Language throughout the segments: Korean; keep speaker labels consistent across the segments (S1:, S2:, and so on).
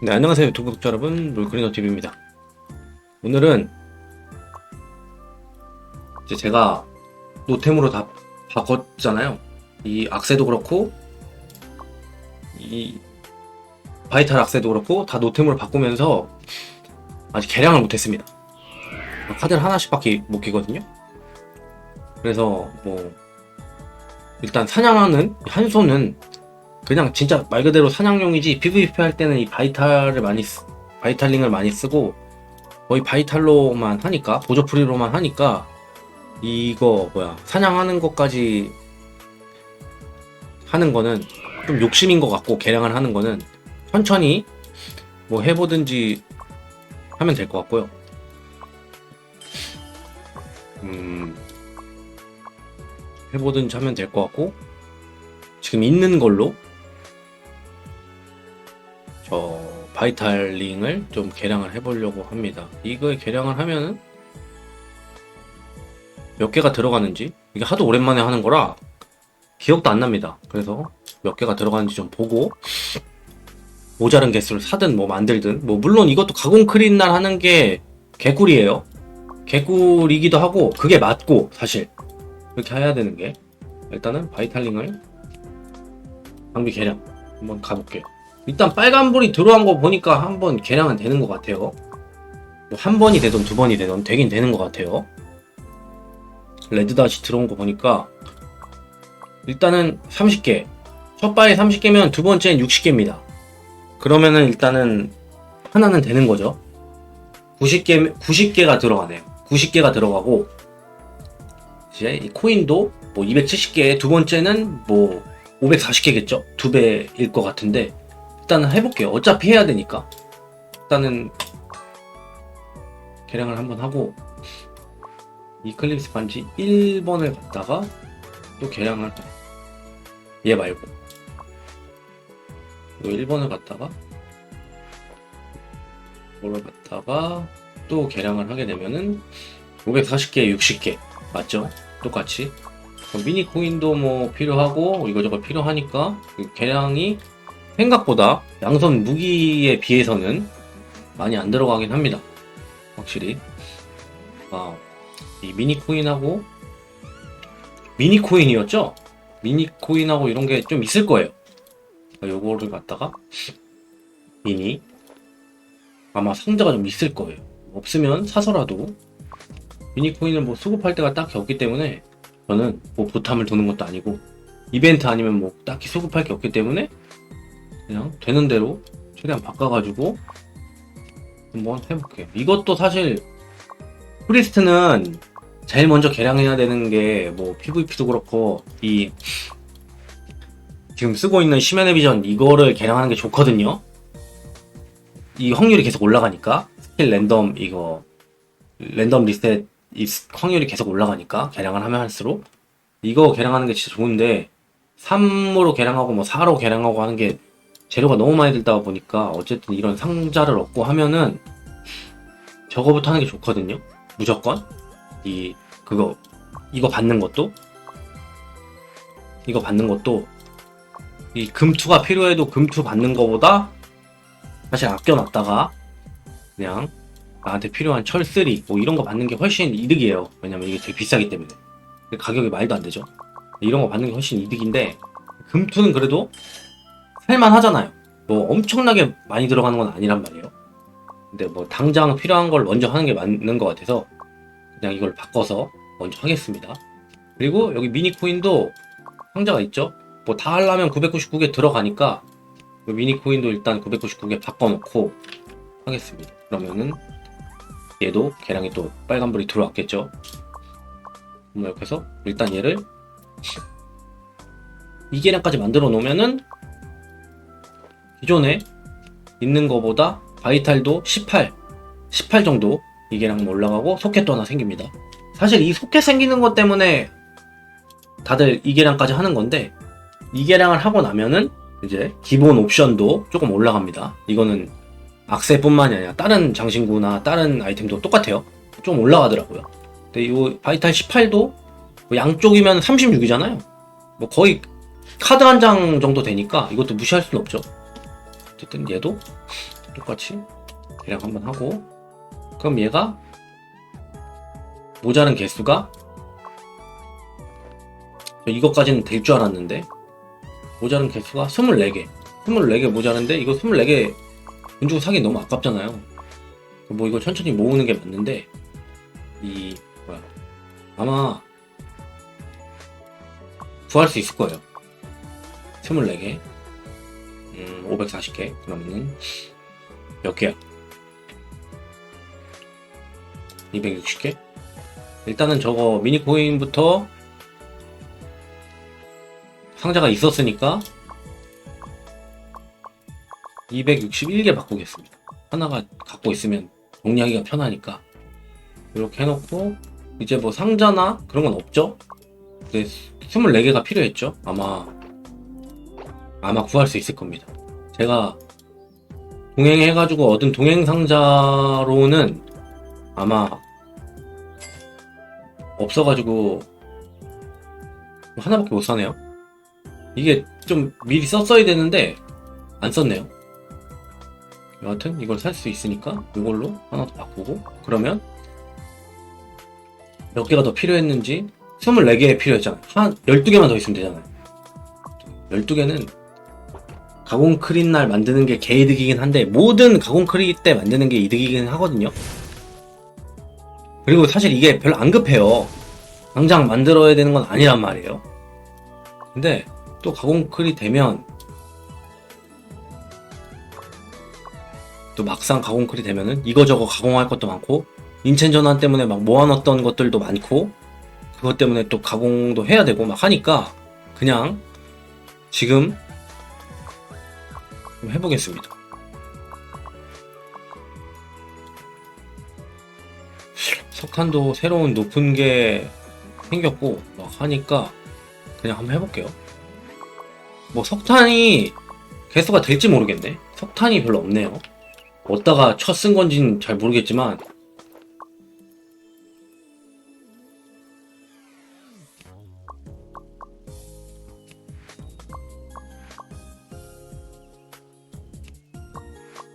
S1: 네, 안녕하세요 유튜브 구독자 여러분 롤크리너 TV입니다. 오늘은 이제 제가 노템으로 다 바꿨잖아요. 이 악세도 그렇고 이 바이탈 악세도 그렇고 다 노템으로 바꾸면서 아직 개량을 못했습니다. 카드를 하나씩 밖에 못 끼거든요. 그래서 뭐 일단 사냥하는 한 손은 그냥 진짜 말 그대로 사냥용이지 PVP 할 때는 이 바이탈을 많이 쓰, 바이탈링을 많이 쓰고 거의 바이탈로만 하니까 보조프리로만 하니까 이거 뭐야 사냥하는 것까지 하는 거는 좀 욕심인 것 같고 개량을 하는 거는 천천히 뭐 해보든지 하면 될 것 같고요. 음 해보든지 하면 될 것 같고 지금 있는 걸로 저 바이탈링을 좀 개량을 해보려고 합니다. 이거 개량을 하면은 몇 개가 들어가는지 이게 하도 오랜만에 하는 거라 기억도 안 납니다. 그래서 몇 개가 들어가는지 좀 보고 모자른 개수를 사든 뭐 만들든 뭐 물론 이것도 가공 크린 날 하는 게 개꿀이에요. 개꿀이기도 하고 그게 맞고 사실 이렇게 해야 되는 게 일단은 바이탈링을 장비 개량 한번 가볼게요. 일단 빨간불이 들어간 거 보니까 한 번 개량은 되는 것 같아요. 뭐 한 번이 되든 두 번이 되든 되긴 되는 것 같아요. 레드닷이 들어온 거 보니까 일단은 30개. 첫 바에 30개면 두 번째는 60개입니다. 그러면은 일단은 하나는 되는 거죠. 90개, 90개가 들어가네요. 90개가 들어가고 이제 이 코인도 뭐 270개, 두 번째는 뭐 540개겠죠? 두 배일 것 같은데 일단은 해볼게요. 어차피 해야 되니까. 일단은 개량을 한번 하고 이클립스 반지 1번을 갖다가 또 개량을 얘 말고 이 1번을 갖다가 이거를 갖다가 또 개량을 하게 되면은 540개, 60개 맞죠? 똑같이 미니 코인도 뭐 필요하고 이거저거 필요하니까 그 개량이 생각보다 양손 무기에 비해서는 많이 안 들어가긴 합니다. 확실히. 아, 이 미니 코인하고 미니 코인이었죠? 미니 코인하고 이런 게 좀 있을 거예요. 요거를 갖다가 미니 아마 상자가 좀 있을 거예요. 없으면 사서라도 미니 코인을 뭐 수급할 때가 딱히 없기 때문에 저는 뭐 보탐을 두는 것도 아니고 이벤트 아니면 뭐 딱히 수급할 게 없기 때문에 그냥 되는 대로 최대한 바꿔가지고 한번 해볼게요. 이것도 사실 프리스트는 제일 먼저 개량해야 되는 게 뭐 PVP도 그렇고 이 지금 쓰고 있는 시면의 비전 이거를 개량하는 게 좋거든요. 이 확률이 계속 올라가니까 스킬 랜덤 이거 랜덤 리셋 이 확률이 계속 올라가니까 개량을 하면 할수록 이거 개량하는 게 진짜 좋은데 3으로 개량하고 뭐 4로 개량하고 하는 게 재료가 너무 많이 들다 보니까 어쨌든 이런 상자를 얻고 하면은 저거부터 하는 게 좋거든요. 무조건 이 그거 이거 받는 것도 이거 받는 것도 이 금투가 필요해도 금투 받는 거보다 사실 아껴놨다가 그냥 나한테 필요한 철3 뭐 이런 거 받는 게 훨씬 이득이에요. 왜냐면 이게 되게 비싸기 때문에 가격이 말도 안 되죠. 이런 거 받는 게 훨씬 이득인데 금투는 그래도 살만 하잖아요. 뭐 엄청나게 많이 들어가는 건 아니란 말이에요. 근데 뭐 당장 필요한 걸 먼저 하는 게 맞는 것 같아서 그냥 이걸 바꿔서 먼저 하겠습니다. 그리고 여기 미니 코인도 상자가 있죠. 뭐 다 하려면 999개 들어가니까 그 미니 코인도 일단 999개 바꿔놓고 하겠습니다. 그러면은 얘도 계량이 또 빨간불이 들어왔겠죠. 그럼 이렇게 해서 일단 얘를 이 계량까지 만들어 놓으면은 기존에 있는 거보다 바이탈도 18, 18 정도 이 계량 올라가고 소켓도 하나 생깁니다. 사실 이 소켓 생기는 것 때문에 다들 이 계량까지 하는 건데 이 계량을 하고 나면은 이제 기본 옵션도 조금 올라갑니다. 이거는 악세뿐만이 아니라 다른 장신구나 다른 아이템도 똑같아요. 좀 올라가더라고요. 근데 이 바이탈 18도 뭐 양쪽이면 36이잖아요. 뭐 거의 카드 한 장 정도 되니까 이것도 무시할 수는 없죠. 어쨌든 얘도 똑같이 계량 한번 하고 그럼 얘가 모자른 개수가 이것까지는 될 줄 알았는데 모자른 개수가 24개. 24개 모자른데 이거 24개 돈 주고 사기 너무 아깝잖아요. 뭐 이거 천천히 모으는 게 맞는데 이 뭐야. 아마 구할 수 있을 거예요. 24개 음 540개 그러면은 몇 개야 260개 일단은 저거 미니 코인부터 상자가 있었으니까 261개 바꾸겠습니다. 하나가 갖고 있으면 정리하기가 편하니까 이렇게 해놓고 이제 뭐 상자나 그런 건 없죠? 근데 24개가 필요했죠? 아마 아마 구할 수 있을 겁니다. 제가 동행해가지고 얻은 동행 상자로는 아마 없어가지고 하나밖에 못 사네요. 이게 좀 미리 썼어야 되는데 안 썼네요. 여하튼 이걸 살 수 있으니까 이걸로 하나 더 바꾸고 그러면 몇 개가 더 필요했는지 24개 필요했잖아요. 한 12개만 더 있으면 되잖아요. 12개는 가공 크린 날 만드는 게 개이득이긴 한데 모든 가공 크린 때 만드는 게 이득이긴 하거든요. 그리고 사실 이게 별로 안 급해요. 당장 만들어야 되는 건 아니란 말이에요. 근데 또 가공클이 되면 또 막상 가공클이 되면은 이거저거 가공할 것도 많고 인첸 전환 때문에 막 모아놨던 것들도 많고 그것 때문에 또 가공도 해야 되고 막 하니까 그냥 지금 좀 해보겠습니다. 석탄도 새로운 높은 게 생겼고 막 하니까 그냥 한번 해볼게요. 뭐 석탄이 개수가 될지 모르겠네. 석탄이 별로 없네요. 어디다가 쳐쓴 건지는 잘 모르겠지만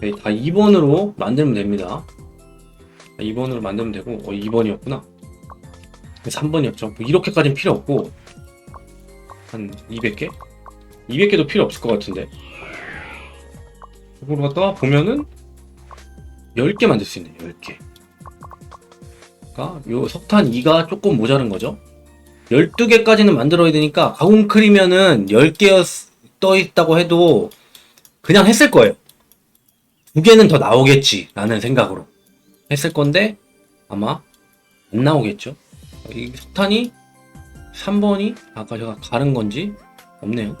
S1: 네, 다 2번으로 만들면 됩니다. 2번으로 만들면 되고 어 2번이었구나. 3번이었죠. 뭐 이렇게까지는 필요 없고 한 200개? 200개도 필요 없을 것 같은데 이걸 갖다가 보면은 10개 만들 수 있네 10개 그러니까 요 석탄 2가 조금 모자른 거죠 12개까지는 만들어야 되니까 가공클이면은 10개 떠 있다고 해도 그냥 했을 거예요 두 개는 더 나오겠지 라는 생각으로 했을 건데 아마 안 나오겠죠. 이 석탄이 3번이 아까 제가 가른 건지 없네요.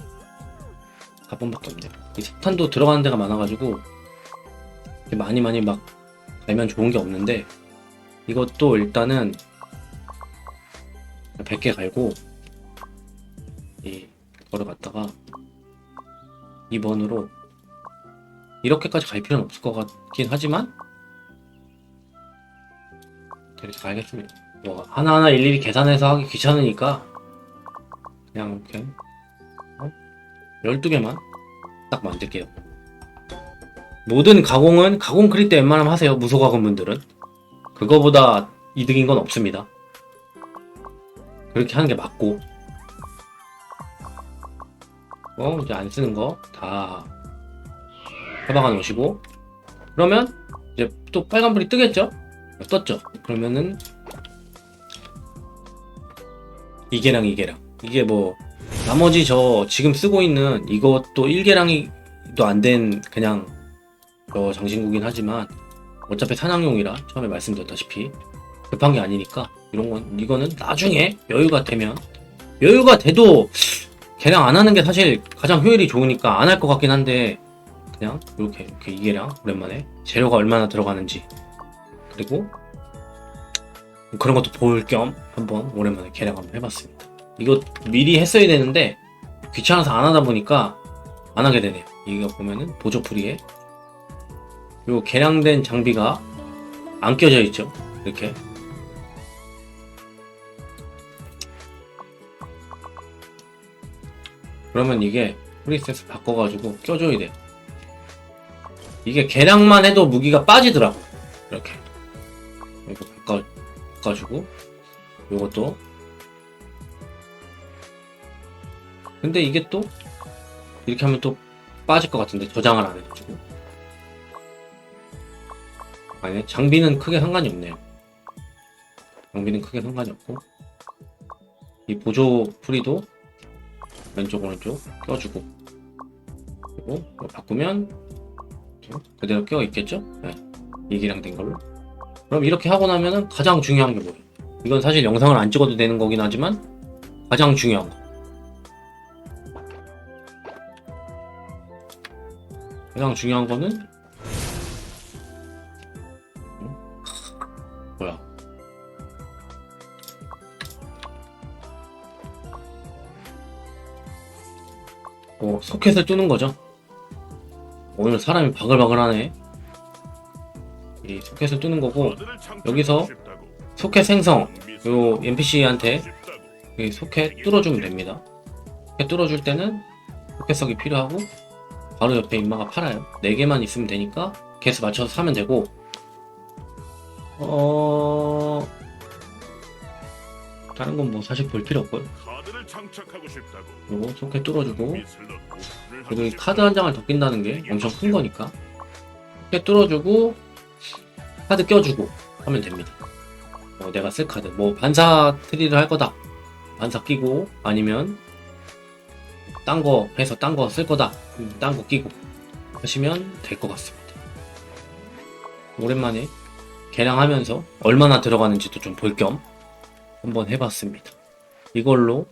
S1: 4번밖에 없네요. 이 석탄도 들어가는 데가 많아가지고 많이 많이 막 갈면 좋은 게 없는데 이것도 일단은 100개 갈고 이 갖다가 2번으로 이렇게까지 갈 필요는 없을 것 같긴 하지만 이렇게 가야겠습니다. 뭐 하나하나 일일이 계산해서 하기 귀찮으니까 그냥 이렇게 어? 12개만 딱 만들게요. 모든 가공은 가공 크립 때 웬만하면 하세요 무소 가공 분들은. 그거보다 이득인 건 없습니다. 그렇게 하는 게 맞고. 어 이제 안 쓰는 거 다 해박아 놓으시고 그러면 이제 또 빨간불이 뜨겠죠? 떴죠? 그러면은 이개랑 이개랑. 이게 뭐 나머지 저 지금 쓰고 있는 이것도 1개랑이도 안 된 그냥 저 장신구긴 하지만 어차피 사냥용이라 처음에 말씀드렸다시피 급한 게 아니니까 이런 건 이거는 나중에 여유가 되면 여유가 돼도 개량 안 하는 게 사실 가장 효율이 좋으니까 안 할 것 같긴 한데 그냥 이렇게 이렇게 이게랑 오랜만에 재료가 얼마나 들어가는지 그리고 그런 것도 볼 겸 한번 오랜만에 개량 한번 해봤습니다. 이거 미리 했어야 되는데 귀찮아서 안 하다 보니까 안 하게 되네요. 이거 보면은 보조풀이에 요 개량된 장비가 안 껴져 있죠. 이렇게 그러면 이게 프리셋을 바꿔가지고 껴줘야 돼요. 이게 계량만 해도 무기가 빠지더라고. 이렇게. 이거 바꿔, 바꿔주고, 요것도. 근데 이게 또, 이렇게 하면 또 빠질 것 같은데, 저장을 안 해가지고. 아니, 장비는 크게 상관이 없네요. 장비는 크게 상관이 없고. 이 보조 풀이도 왼쪽, 오른쪽 껴주고. 그리고 바꾸면 그대로 껴 있겠죠? 네. 이기랑 된 걸로. 그럼 이렇게 하고 나면은 가장 중요한 게 뭐예요? 이건 사실 영상을 안 찍어도 되는 거긴 하지만 가장 중요한 거. 가장 중요한 거는 음? 뭐야? 어, 소켓을 뜨는 거죠. 오늘 사람이 바글바글하네. 이 소켓을 뜨는 거고 여기서 소켓 생성 요 NPC한테 이 소켓 뚫어주면 됩니다. 소켓 뚫어줄 때는 소켓석이 필요하고 바로 옆에 인마가 팔아요. 4개만 있으면 되니까 개수 맞춰서 사면 되고 어... 다른 건 뭐 사실 볼 필요 없고요.
S2: 카드를 장착하고 싶다고.
S1: 요거 소켓 뚫어주고.
S2: 하고
S1: 카드 한 장을 더 낀다는 게 엄청 큰 거니까. 이렇게 뚫어주고 카드 껴주고 하면 됩니다. 어, 내가 쓸 카드. 뭐 반사 트리를 할 거다. 반사 끼고 아니면 딴 거 해서 딴 거 쓸 거다. 딴 거 끼고 하시면 될 것 같습니다. 오랜만에 계량하면서 얼마나 들어가는지도 좀 볼 겸 한번 해봤습니다 이걸로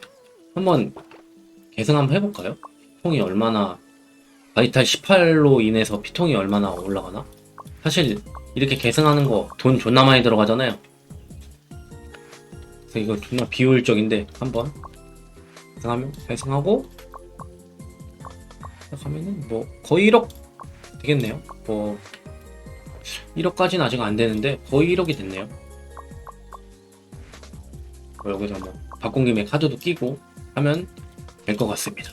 S1: 한번 계산 한번 해볼까요? 피통이 얼마나 바이탈 18로 인해서 피통이 얼마나 올라가나? 사실 이렇게 계승하는 거 돈 존나 많이 들어가잖아요. 그래서 이거 존나 비효율적인데 한번 계승하면 계승하고 하면은 뭐 거의 1억 되겠네요. 뭐 1억까지는 아직 안 되는데 거의 1억이 됐네요. 뭐 여기서 뭐 바꾼 김에 카드도 끼고 하면 될 것 같습니다.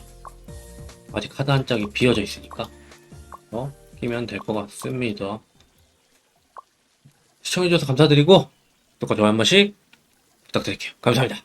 S1: 아직 카드 한 짝이 비어져 있으니까 어? 끼면 될 것 같습니다. 시청해주셔서 감사드리고 구독과 좋아요 한 번씩 부탁드릴게요. 감사합니다.